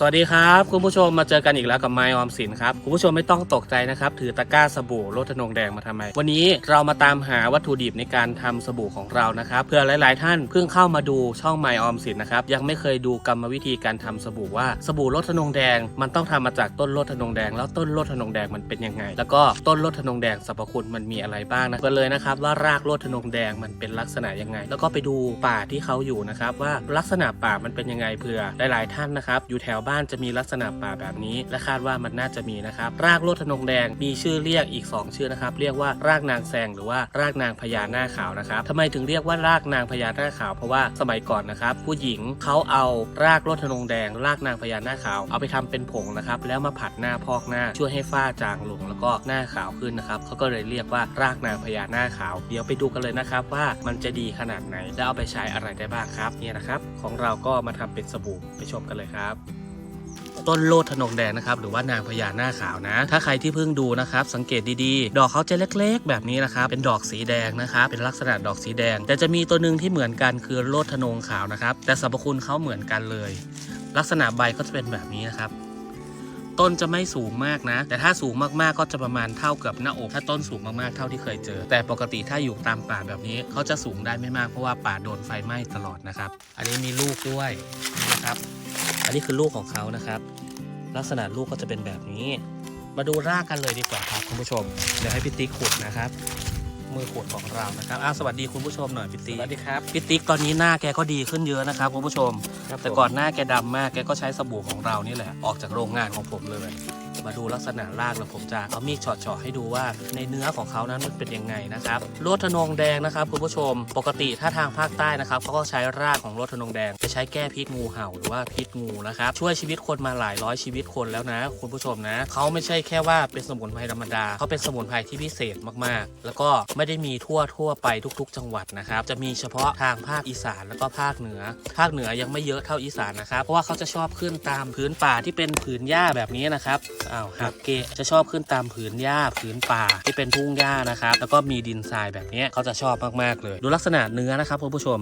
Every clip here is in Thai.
สวัสดีครับ คุณผู้ชมมาเจอกันอีกแล้วกับไมออมสินครับ คุณผู้ชมไม่ต้องตกใจนะครับ ถือตะกร้าสบู่ลดทนงแดงมาทำไม วันนี้เรามาตามหาวัตถุดิบในการทำสบู่ของเรานะครับเผื่อหลาย ๆ ท่านเพิ่งเข้ามาดูช่องไมออมสินนะครับยังไม่เคยดูกรรมวิธีการทำสบู่ว่าสบู่ลดทนงแดง มันต้องทำมาจากต้นลดทนงแดง แล้วต้นลดทนงแดงมันเป็นยังไง แล้วก็ต้นลดทนงแดงสรรพคุณมันมีอะไรบ้างนะกันเลยนะครับว่ารากลดทนงแดงมันเป็นลักษณะยังไง แล้วก็ไปดูป่าที่เขาอยู่นะครับว่าลักษณะป่ามันเป็นยังไงเผื่อหลาย ๆ ท่านนะครับอยู่แถวบ้านจะมีลักษณะป่าแบบนี้ และคาดว่ามันน่าจะมีนะครับ รากลดทนงแดงมีชื่อเรียกอีก 2 ชื่อนะครับ เรียกว่ารากนางแซงหรือว่ารากนางพญาหน้าขาวนะครับทำไมถึงเรียกว่ารากนางพญาหน้าขาว เพราะว่าสมัยก่อนนะครับ ผู้หญิงเขาเอารากลดทนงแดง รากนางพญาหน้าขาว เอาไปทำเป็นผงนะครับ แล้วมาผัดหน้าพอกหน้า ช่วยให้ฝ้าจางลงแล้วก็หน้าขาวขึ้นนะครับเขาก็เลยเรียกว่ารากนางพญาหน้าขาว เดี๋ยวไปดูกันเลยนะครับว่ามันจะดีขนาดไหนและเอาไปใช้อะไรได้บ้างครับเนี่ยนะครับ ของเราก็มาทำเป็นสบู่ไปชมกันเลยครับ ต้นโลดทนงแดงนะครับหรือว่านางพญาหน้าขาวนะ ถ้าใครที่เพิ่งดูนะครับสังเกตดีๆ ดอกเขาจะเล็กๆ แบบนี้นะครับเป็นดอกสีแดงนะครับเป็นลักษณะดอกสีแดง แต่จะมีตัวหนึ่งที่เหมือนกันคือโลดทนงขาวนะครับแต่สรรพคุณเขาเหมือนกันเลย ลักษณะใบก็จะเป็นแบบนี้นะครับ ต้นจะไม่สูงมากนะ แต่ถ้าสูงมากๆก็จะประมาณเท่ากับหน้าอกถ้าต้นสูงมากๆเท่าที่เคยเจอ แต่ปกติถ้าอยู่ตามป่าแบบนี้เขาจะสูงได้ไม่มากเพราะว่าป่าโดนไฟไหม้ตลอดนะครับ อันนี้มีลูกด้วยนะครับ อันนี้คือลูกของเขานะครับ ลักษณะลูกก็จะเป็นแบบนี้ มาดูรากกันเลยดีกว่าครับคุณผู้ชมเดี๋ยวให้พี่ติ๊กขุดนะครับ มือขุดของเรานะครับอ้าวสวัสดีคุณผู้ชมหน่อยพี่ติ๊กสวัสดีครับ พี่ติ๊กตอนนี้หน้าแกก็ดีขึ้นเยอะนะครับคุณผู้ชมแต่ก่อนหน้าแกดำมากแกก็ใช้สบู่ของเรานี่แหละออกจากโรงงานของผมเลย มาดูลักษณะรากแล้วผมจะเอามีดเฉาะๆให้ดูว่า ในเนื้อของเขานั้นมันเป็นยังไงนะครับโลดทนงแดงนะครับคุณผู้ชม ปกติถ้าทางภาคใต้นะครับเขาก็ใช้รากของโลดทนงแดง ไปใช้แก้พิษงูเห่าหรือว่าพิษงูนะครับช่วยชีวิตคนมาหลายร้อยชีวิตคนแล้วนะ คุณผู้ชมนะเขาไม่ใช่แค่ว่าเป็นสมุนไพรธรรมดาเขาเป็นสมุนไพรที่พิเศษมากๆ แล้วก็ไม่ได้มีทั่วทั่วไปทุก ๆ จังหวัดนะครับจะมีเฉพาะทางภาคอีสานแล้วก็ภาคเหนือ ภาคเหนือยังไม่เยอะเท่าอีสานนะครับเพราะว่าเขาจะชอบขึ้นตามพื้นป่าที่เป็นผืนหญ้าแบบนี้นะครับอ้าวหักเกะจะชอบขึ้นตามผืนหญ้าผืนป่าที่เป็นทุ่งหญ้านะครับ แล้วก็มีดินทรายแบบนี้เขาจะชอบมากๆเลย ดูลักษณะเนื้อนะครับคุณผู้ชม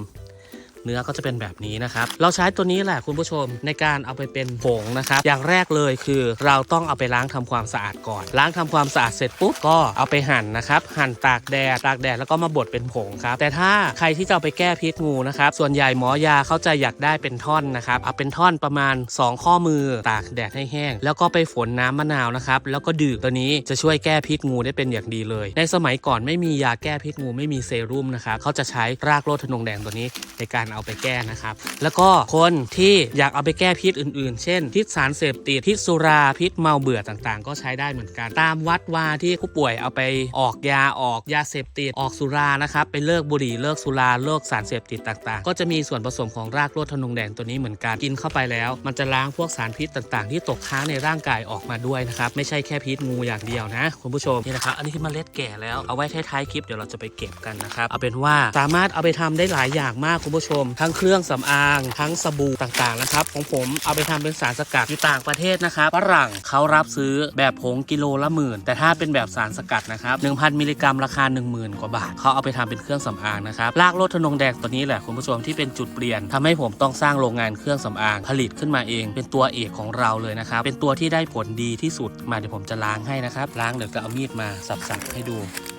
เนื้อก็จะเป็นแบบนี้นะครับ เราใช้ตัวนี้แหละคุณผู้ชมในการเอาไปเป็นผงนะครับ อย่างแรกเลยคือเราต้องเอาไปล้างทำความสะอาดก่อน ล้างทำความสะอาดเสร็จปุ๊บก็เอาไปหั่นนะครับ หั่นตากแดดตากแดดแล้วก็มาบดเป็นผงครับ แต่ถ้าใครที่จะเอาไปแก้พิษงูนะครับ ส่วนใหญ่หมอยาเขาจะอยากได้เป็นท่อนนะครับ เอาเป็นท่อนประมาณ 2 ข้อมือตากแดดให้แห้ง แล้วก็ไปฝนน้ำมะนาวนะครับ แล้วก็ดื่มตัวนี้จะช่วยแก้พิษงูได้เป็นอย่างดีเลย ในสมัยก่อนไม่มียาแก้พิษงูไม่มีเซรุ่มนะครับเขาจะใช้รากโลดทนงแดงตัวนี้ในการเอาไปแก้นะครับ แล้วก็คนที่อยากเอาไปแก้พิษอื่นๆ เช่น พิษสารเสพติดพิษสุราพิษเมาเบื่อต่างๆ ก็ใช้ได้เหมือนกัน ตามวัดวาที่ผู้ป่วยเอาไปออกยาออกยาเสพติดออกสุรานะครับไปเลิกบุหรี่เลิกสุราเลิกสารเสพติดต่างๆ ก็จะมีส่วนผสมของรากโลดทนงแดงตัวนี้เหมือนกันกินเข้าไปแล้ว มันจะล้างพวกสารพิษต่างๆ ที่ตกค้างในร่างกายออกมาด้วยนะครับไม่ใช่แค่พิษงูอย่างเดียวนะคุณผู้ชมนี่นะครับอันนี้คือเมล็ดแก่แล้วเอาไว้ท้ายๆคลิปเดี๋ยวเราจะไปเก็บกันนะครับเอาเป็นว่าสามารถเอาไปทำได้หลายอย่างมากคุณผู้ชมทั้งเครื่องสำอางทั้งสบู่ต่างๆนะครับ ของผมเอาไปทำเป็นสารสกัดอยู่ต่างประเทศนะครับฝรั่งเขารับซื้อแบบผงกิโลละหมื่น แต่ถ้าเป็นแบบสารสกัดนะครับ1,000มิลลิกรัมราคา 10,000 กว่าบาทเขาเอาไปทำเป็นเครื่องสำอางนะครับรากโลดทนงแดงตัวนี้แหละคุณผู้ชมที่เป็นจุดเปลี่ยนทำให้ผมต้องสร้างโรงงานเครื่องสำอางผลิตขึ้นมาเอง เป็นตัวเอกของเราเลยนะครับเป็นตัวที่ได้ผลดีที่สุดมาเดี๋ยวผมจะล้างให้นะครับล้างเดี๋ยวก็เอามีดมาสับๆให้ดู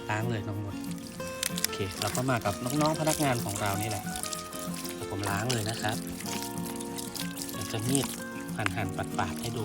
ล้างเลยน้องมดโอเคเราก็มากับน้องๆพนักงานของเรานี่แหละ ผมล้างเลยนะครับเดี๋ยวจะมีดหั่นหั่นปัดปาดๆให้ดู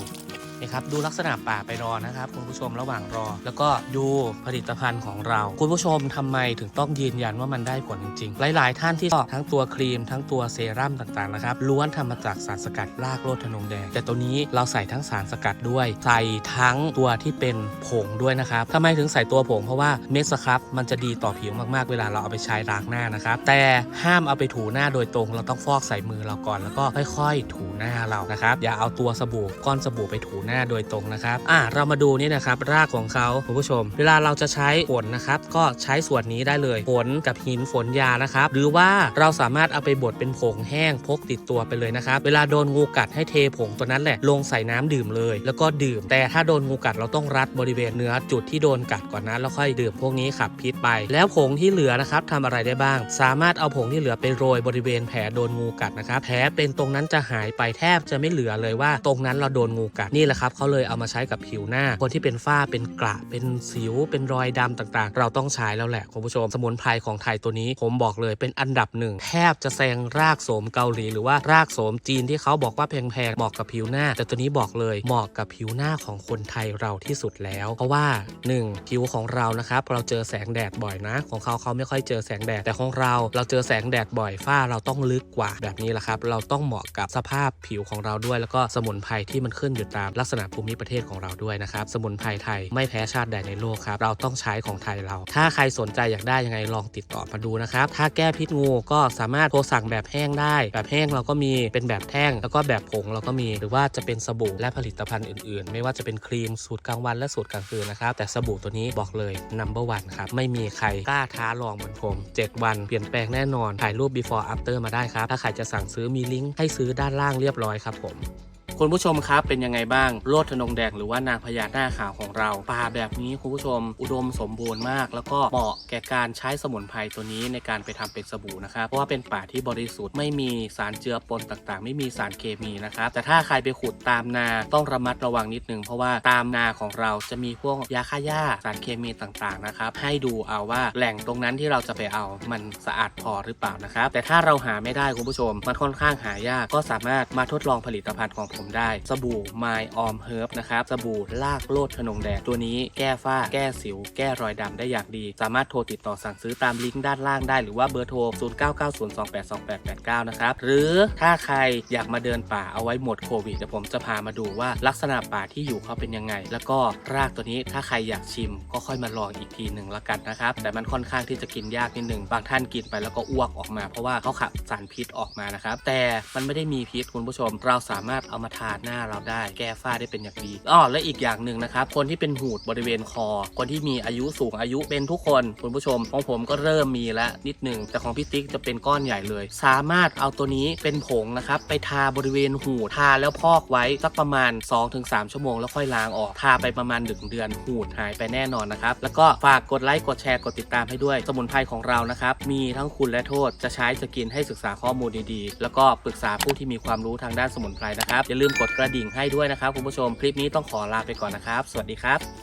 นะครับดูลักษณะป่าไปรอนะครับ คุณผู้ชมระหว่างรอ แล้วก็ดูผลิตภัณฑ์ของเรา คุณผู้ชมทำไมถึงต้องยืนยันว่ามันได้ผลจริงๆ หลาย ๆ ท่านที่ชอบทั้งตัวครีม ทั้งตัวเซรั่มต่างๆนะครับล้วนทำมาจากสารสกัดรากโลดทนงแดง แต่ตัวนี้เราใส่ทั้งสารสกัดด้วย ใส่ทั้งตัวที่เป็นผงด้วยนะครับทำไมถึงใส่ตัวผงเพราะว่าเม็ดสครับมันจะดีต่อผิวมากๆเวลาเราเอาไปใช้ล้างหน้านะครับแต่ห้ามเอาไปถูหน้าโดยตรง เราต้องฟอกใส่มือเราก่อนแล้วก็ค่อย ๆ ถูหน้าเรานะครับอย่าเอาตัวสบู่ก้อนสบู่ไปถูหน้าน้าโดยตรงนะครับอ่าเรามาดูนี่นะครับรากของเขาคุณผู้ชม เวลาเราจะใช้ฝนนะครับก็ใช้ส่วนนี้ได้เลยฝนกับหินฝนยานะครับหรือว่าเราสามารถเอาไปบดเป็นผงแห้งพกติดตัวไปเลยนะครับเวลาโดนงูกัดให้เทผงตัวนั้นแหละลงใส่น้ำดื่มเลย แล้วก็ดื่ม แต่ถ้าโดนงูกัดเราต้องรัดบริเวณเนื้อจุดที่โดนกัดก่อนนะแล้วค่อยดื่มพวกนี้ขับพิษไป แล้วผงที่เหลือนะครับทำอะไรได้บ้าง สามารถเอาผงที่เหลือไปโรยบริเวณแผลโดนงูกัดนะครับแผลเป็นตรงนั้นจะหายไปแทบจะไม่เหลือเลยว่าตรงนั้นเราโดนงูกัดนี่แหละครับเขาเลยเอามาใช้กับผิวหน้า คนที่เป็นฝ้าเป็นกระเป็นสิว เป็นรอยดำต่างๆ เราต้องใช้แล้วแหละคุณผู้ชม สมุนไพรของไทยตัวนี้ ผมบอกเลยเป็นอันดับหนึ่งแทบจะแซงรากโสมเกาหลีหรือว่ารากโสมจีนที่เขาบอกว่าแพงๆเหมาะกับผิวหน้า แต่ตัวนี้บอกเลยเหมาะกับผิวหน้าของคนไทยเราที่สุดแล้ว เพราะว่าหนึ่งผิวของเรานะครับเราเจอแสงแดดบ่อยนะ ของเขาเขาไม่ค่อยเจอแสงแดดแต่ของเราเราเจอแสงแดดบ่อยฝ้าเราต้องลึกกว่าแบบนี้แหละครับ เราต้องเหมาะกับสภาพผิวของเราด้วย แล้วก็สมุนไพรที่มันขึ้นอยู่ตามลักษณะภูมิประเทศของเราด้วยนะครับ สมุนไพรไทยไม่แพ้ชาติใดในโลกครับ เราต้องใช้ของไทยเรา ถ้าใครสนใจอยากได้ยังไงลองติดต่อมาดูนะครับ ถ้าแก้พิษงูก็สามารถโทรสั่งแบบแห้งได้ แบบแห้งเราก็มีเป็นแบบแท่ง แล้วก็แบบผงเราก็มี หรือว่าจะเป็นสบู่และผลิตภัณฑ์อื่นๆ ไม่ว่าจะเป็นครีมสูตรกลางวันและสูตรกลางคืนนะครับ แต่สบู่ตัวนี้บอกเลย number one ครับ ไม่มีใครกล้าท้าลองเหมือนผม 7 วันเปลี่ยนแปลงแน่นอน ถ่ายรูป before after มาได้ครับ ถ้าใครจะสั่งซื้อมีลิงก์ให้ซื้อด้านล่างเรียบร้อยครับผม คุณผู้ชมครับเป็นยังไงบ้างโลดทนงแดงหรือว่านางพญาหน้าขาวของเราป่าแบบนี้คุณผู้ชม อุดมสมบูรณ์มาก แล้วก็เหมาะแก่การใช้สมุนไพรตัวนี้ในการไปทำเป็นสบู่นะครับเพราะว่าเป็นป่าที่บริสุทธิ์ไม่มีสารเจือปนต่างๆ ไม่มีสารเคมีนะครับแต่ถ้าใครไปขุดตามนาต้องระมัดระวังนิดนึงเพราะว่าตามนาของเราจะมีพวกยาฆ่าหญ้าสารเคมีต่างๆนะครับให้ดูเอาว่าแหล่งตรงนั้นที่เราจะไปเอามันสะอาดพอหรือเปล่านะครับแต่ถ้าเราหาไม่ได้คุณผู้ชมมันค่อนข้างหายากก็สามารถมาทดลองผลิตภัณฑ์ของผมได้ สบู่ My Om Herb นะครับสบู่ลากโลดขนงแดงตัวนี้แก้ฝ้า แก้สิว แก้รอยดำได้อย่างดี สามารถโทรติดต่อสั่งซื้อตามลิงก์ด้านล่างได้หรือว่าเบอร์โทร 0990282889 นะครับ หรือถ้าใครอยากมาเดินป่าเอาไว้หมดโควิดเดี๋ยวผมจะพามาดูว่าลักษณะป่าที่อยู่เขาเป็นยังไง แล้วก็รากตัวนี้ถ้าใครอยากชิมก็ค่อยมาลองอีกทีหนึ่งละกันนะครับ แต่มันค่อนข้างที่จะกินยากนิดหนึ่งบางท่านกินไปแล้วก็อ้วกออกมา เพราะว่าเขาขับสารพิษออกมานะครับแต่มันไม่ได้มีพิษคุณผู้ชม เราสามารถเอามาทาหน้าเราได้ แก้ฝ้าได้เป็นอย่างดีอ้อและอีกอย่างหนึ่งนะครับ คนที่เป็นหูดบริเวณคอ คนที่มีอายุสูงอายุเป็นทุกคนคุณผู้ชมของผมก็เริ่มมีแล้วนิดหนึ่งแต่ของพี่ติ๊กจะเป็นก้อนใหญ่เลย สามารถเอาตัวนี้เป็นผงนะครับไปทาบริเวณหูดทาแล้วพอกไว้สักประมาณ 2-3 ชั่วโมงแล้วค่อยล้างออกทาไปประมาณ1เดือนหูดหายไปแน่นอนนะครับแล้วก็ฝากกดไลค์กดแชร์กดติดตามให้ด้วย สมุนไพรของเรานะครับมีทั้งคุณและโทษจะใช้จะกินให้ศึกษาข้อมูลดีๆ แล้วก็ปรึกษาผู้ที่มีความรู้ทางด้านสมุนไพรนะครับอย่าลืมกดกระดิ่งให้ด้วยนะครับคุณผู้ชมคลิปนี้ต้องขอลาไปก่อนนะครับ สวัสดีครับ